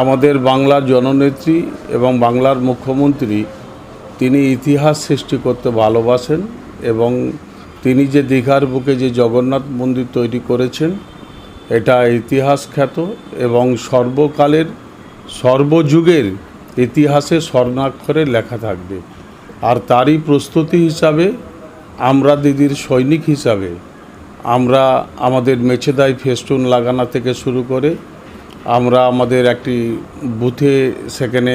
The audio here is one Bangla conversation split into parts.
আমাদের বাংলার জননেত্রী এবং বাংলার মুখ্যমন্ত্রী, তিনি ইতিহাস সৃষ্টি করতে ভালোবাসেন এবং তিনি যে দীঘার বুকে যে জগন্নাথ মন্দির তৈরি করেছেন, এটা ইতিহাস খ্যাত এবং সর্বকালের, সর্বযুগের ইতিহাসে স্বর্ণাক্ষরে লেখা থাকবে। আর তারই প্রস্তুতি হিসাবে আমরা দিদির সৈনিক হিসাবে আমরা আমাদের মেছেদাই ফেস্টুন লাগানো থেকে শুরু করে আমরা আমাদের একটি বুথে সেখানে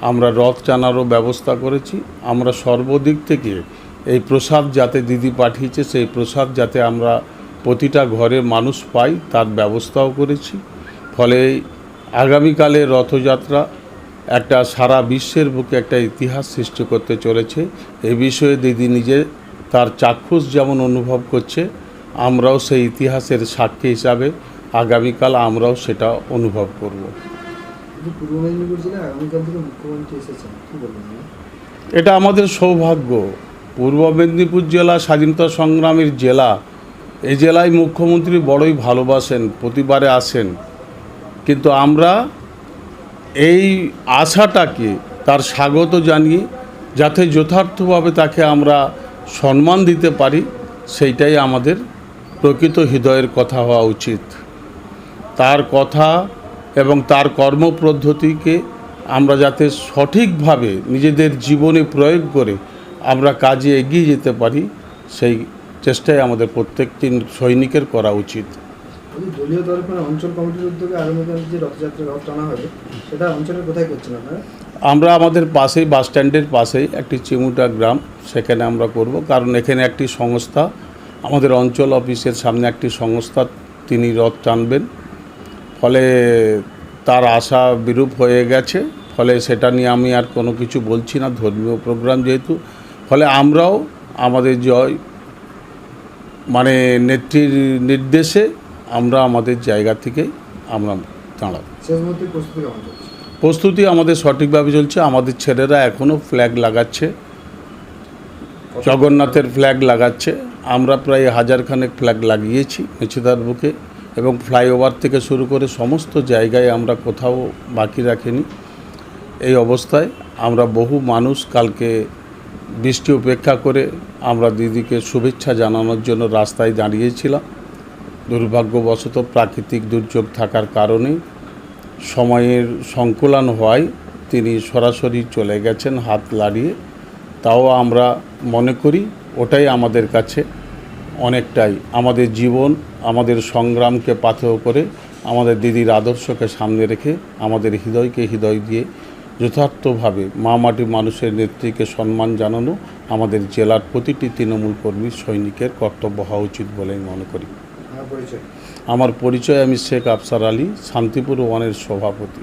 আমরা রথ টানারও ব্যবস্থা করেছি। আমরা সর্বদিক থেকে এই প্রসাদ যাতে দিদি পাঠিয়েছে, সেই প্রসাদ যাতে আমরা প্রতিটা ঘরে মানুষ পাই, তার ব্যবস্থাও করেছি। ফলে আগামীকালে রথযাত্রা একটা সারা বিশ্বের বুকে একটা ইতিহাস সৃষ্টি করতে চলেছে। এ বিষয়ে দিদি নিজে তার চাক্ষুষ যেমন অনুভব করছে, আমরাও সেই ইতিহাসের সাক্ষী হিসাবে আগামীকাল আমরাও সেটা অনুভব করব? এটা আমাদের সৌভাগ্য। পূর্ব মেদিনীপুর জেলা স্বাধীনতা সংগ্রামের জেলা এই জেলায় মুখ্যমন্ত্রী বড়ই ভালোবাসেন প্রতিবারে আসেন। কিন্তু আমরা এই আশাটাকে তার স্বাগত জানিয়ে যাতে যথার্থভাবে তাকে আমরা সম্মান দিতে পারি সেইটাই আমাদের প্রকৃত হৃদয়ের কথা হওয়া উচিত। তার কথা এবং তার কর্মপদ্ধতিকে আমরা যাতে সঠিকভাবে নিজেদের জীবনে প্রয়োগ করে আমরা কাজে এগিয়ে যেতে পারি সেই চেষ্টাই আমাদের প্রত্যেকটি সৈনিকের করা উচিত। দলীয় তরফে অঞ্চল কমিটির উদ্যোগে আগামীকাল যে রথযাত্রা রথ টানা হবে সেটা অঞ্চলের কোথায় করছেন আপনারা? আমরা আমাদের পাশেই বাস স্ট্যান্ডের পাশেই একটি চিমুটা গ্রাম সেখানে আমরা করব। কারণ এখানে একটি সংস্থা আমাদের অঞ্চল অফিসের সামনে একটি সংস্থা তিনি রথ টানবেন। ফলে তার আশা বিরূপ হয়ে গেছে। ফলে সেটা নিয়ে আমি আর কোনো কিছু বলছি না ধর্মীয় প্রোগ্রাম যেহেতু। ফলে আমরাও আমাদের জয় মানে নেত্রীর নির্দেশে আমরা আমাদের জায়গা থেকে আমরা দাঁড়াব। প্রস্তুতি প্রস্তুতি আমাদের সঠিকভাবে চলছে। আমাদের ছেলেরা এখনও ফ্ল্যাগ লাগাচ্ছে। জগন্নাথের ফ্ল্যাগ লাগাচ্ছে। আমরা প্রায় হাজারখানেক ফ্ল্যাগ লাগিয়েছি। মেছেদার বুকে এবং ফ্লাইওভার থেকে শুরু করে সমস্ত জায়গায় আমরা কোথাও বাকি রাখিনি। এই অবস্থায় আমরা বহু মানুষ কালকে বৃষ্টি উপেক্ষা করে আমরা দিদিকে শুভেচ্ছা জানানোর জন্য রাস্তায় দাঁড়িয়েছিলাম। দুর্ভাগ্যবশত প্রাকৃতিক দুর্যোগ থাকার কারণে সময়ের সংকুলান হওয়ায় তিনি সরাসরি চলে গেছেন হাত লাড়িয়ে। তাও আমরা মনে করি ওটাই আমাদের কাছে অনেকটাই আমাদের জীবন আমাদের সংগ্রামকে পাথেয় করে আমাদের দিদির আদর্শকে সামনে রেখে আমাদের হৃদয়কে হৃদয় দিয়ে যথার্থভাবে মা মাটি মানুষের নেত্রীকে সম্মান জানানো আমাদের জেলার প্রতিটি তৃণমূল কর্মী সৈনিকের কর্তব্য হওয়া উচিত বলে আমি মনে করি। আমার পরিচয়। আমার পরিচয় আমি শেখ আফসার আলী শান্তিপুর ওয়ানের সভাপতি।